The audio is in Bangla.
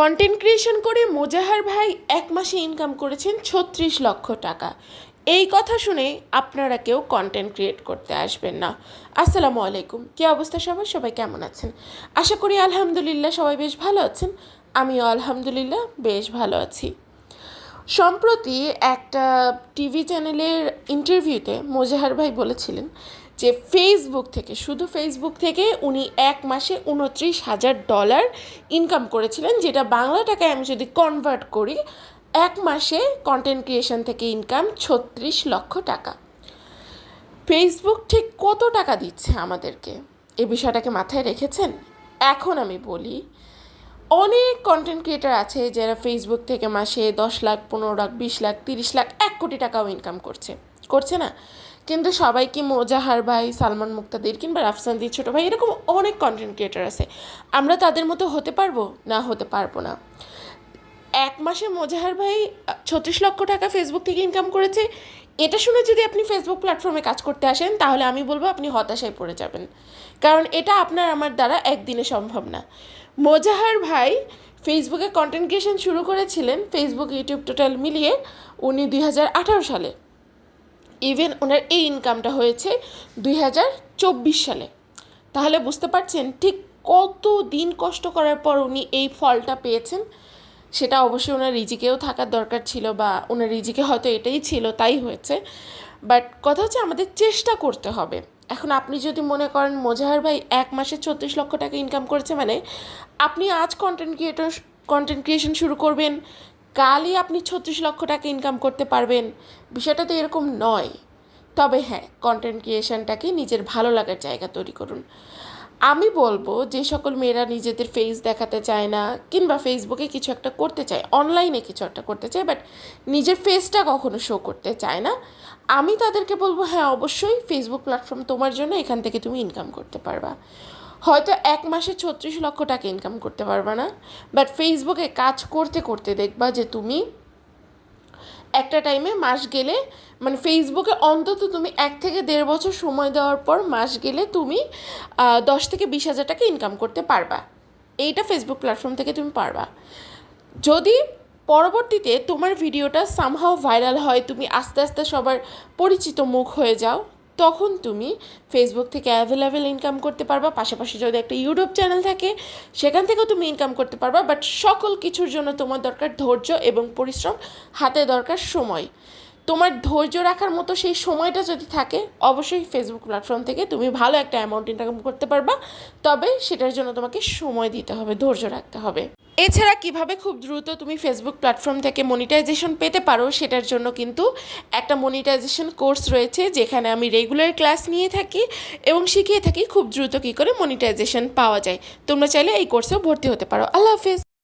কন্টেন্ট ক্রিয়েশন করে মোজাহার ভাই এক মাসে ইনকাম করেছেন ছত্রিশ লক্ষ টাকা। এই কথা শুনে আপনারা কেউ কন্টেন্ট ক্রিয়েট করতে আসবেন না। আসসালামু আলাইকুম। কী অবস্থা সবাই সবাই কেমন আছেন? আশা করি আলহামদুলিল্লাহ সবাই বেশ ভালো আছেন। আমিও আলহামদুলিল্লাহ বেশ ভালো আছি। সম্প্রতি একটা টিভি চ্যানেলের ইন্টারভিউতে মোজাহার ভাই বলেছিলেন যে ফেসবুক থেকে, শুধু ফেসবুক থেকে উনি এক মাসে উনত্রিশ হাজার ডলার ইনকাম করেছিলেন, যেটা বাংলা টাকায় আমি যদি কনভার্ট করি, এক মাসে কন্টেন্ট ক্রিয়েশন থেকে ইনকাম ছত্রিশ লক্ষ টাকা। ফেসবুক ঠিক কত টাকা দিচ্ছে আমাদেরকে? এ বিষয়টাকে মাথায় রেখেছেন? এখন আমি বলি, অনেক কন্টেন্ট ক্রিয়েটার আছে যারা ফেসবুক থেকে মাসে দশ লাখ, পনেরো লাখ, বিশ লাখ, তিরিশ লাখ, এক কোটি টাকাও ইনকাম করছে। করছে না? কিন্তু সবাই কি মোজাহার ভাই, সালমান মুক্তাদির কিংবা রাফসান রাফসানদির ছোটো ভাই, এরকম অনেক কন্টেন্ট ক্রিয়েটার আছে। আমরা তাদের মতো হতে পারব? না, হতে পারব না। এক মাসে মোজাহার ভাই, ছত্রিশ লক্ষ টাকা ফেসবুক থেকে ইনকাম করেছে। এটা শুনে যদি আপনি ফেসবুক প্ল্যাটফর্মে কাজ করতে আসেন, তাহলে আমি বলব আপনি হতাশায় পড়ে যাবেন। কারণ এটা আপনার, আমার দ্বারা একদিনে সম্ভব না। মোজাহার ভাই ফেসবুকে কন্টেন্ট ক্রিয়েশন শুরু করেছিলেন ফেসবুক ইউটিউব টোটাল মিলিয়ে উনি দুই হাজার আঠারো সালে। ইভেন ওনার এই ইনকামটা হয়েছে দুই হাজার চব্বিশ সালে। তাহলে বুঝতে পারছেন ঠিক কত দিন কষ্ট করার পর উনি এই ফলটা পেয়েছেন, সেটা অবশ্যই ওনার রিজিকেও থাকার দরকার ছিল বা ওনার রিজিকে হয়তো এটাই ছিল, তাই হয়েছে। বাট কথা হচ্ছে আমাদের চেষ্টা করতে হবে। এখন আপনি যদি মনে করেন মোজাহার ভাই এক মাসে ছত্রিশ লক্ষ টাকা ইনকাম করেছে মানে আপনি আজ কন্টেন্ট ক্রিয়েটর কন্টেন্ট ক্রিয়েশন শুরু করবেন কালই আপনি ছত্রিশ লক্ষ টাকা ইনকাম করতে পারবেন। বিষয়টা তো এরকম নয়। তবে হ্যাঁ কন্টেন্ট ক্রিয়েশনটাকে নিজের ভালো লাগার জায়গা তৈরি করুন। আমি বলব যে সকল মেয়েরা নিজেদের ফেস দেখাতে চায় না, কিংবা ফেসবুকে কিছু একটা করতে চায় অনলাইনে কিছু একটা করতে চায় বাট নিজের ফেসটা কখনো শো করতে চায় না। আমি তাদেরকে বলব হ্যাঁ অবশ্যই ফেসবুক প্ল্যাটফর্ম তোমার জন্য, এখান থেকে তুমি ইনকাম করতে পারবা। হয়তো এক মাসে ছত্রিশ লক্ষ টাকা ইনকাম করতে পারবা না। বাট ফেসবুকে কাজ করতে করতে দেখবা যে তুমি একটা টাইমে মাস গেলে মানে ফেসবুকে অন্তত তুমি এক থেকে দেড় বছর সময় দেওয়ার পর মাস গেলে তুমি দশ থেকে বিশ হাজার টাকা ইনকাম করতে পারবা। এইটা ফেসবুক প্ল্যাটফর্ম থেকে তুমি পারবা। যদি পরবর্তীতে তোমার ভিডিওটা সামহাও ভাইরাল হয়, তুমি আস্তে আস্তে সবার পরিচিত মুখ হয়ে যাও তখন তুমি ফেসবুক থেকে অ্যাভেলেবেল ইনকাম করতে পারবা। পাশাপাশি যদি একটা ইউটিউব চ্যানেল থাকে, সেখান থেকেও তুমি ইনকাম করতে পারবা। বাট সকল কিছুর জন্য তোমার দরকার ধৈর্য এবং পরিশ্রম, হাতে দরকার সময়। তোমার ধৈর্য রাখার মতো সেই সময়টা যদি থাকে, অবশ্যই ফেসবুক প্ল্যাটফর্ম থেকে তুমি ভালো একটা অ্যামাউন্ট ইনকাম করতে পারবা। তবে সেটার জন্য তোমাকে সময় দিতে হবে, ধৈর্য রাখতে হবে। এছাড়া কীভাবে খুব দ্রুত তুমি ফেসবুক প্ল্যাটফর্ম থেকে মনিটাইজেশন পেতে পারো সেটার জন্য কিন্তু একটা মনিটাইজেশন কোর্স রয়েছে যেখানে আমি রেগুলার ক্লাস নিয়ে থাকি এবং শিখিয়ে থাকি খুব দ্রুত কী করে মনিটাইজেশন পাওয়া যায়। তোমরা চাইলে এই কোর্সেও ভর্তি হতে পারো। আল্লাহ হাফেজ।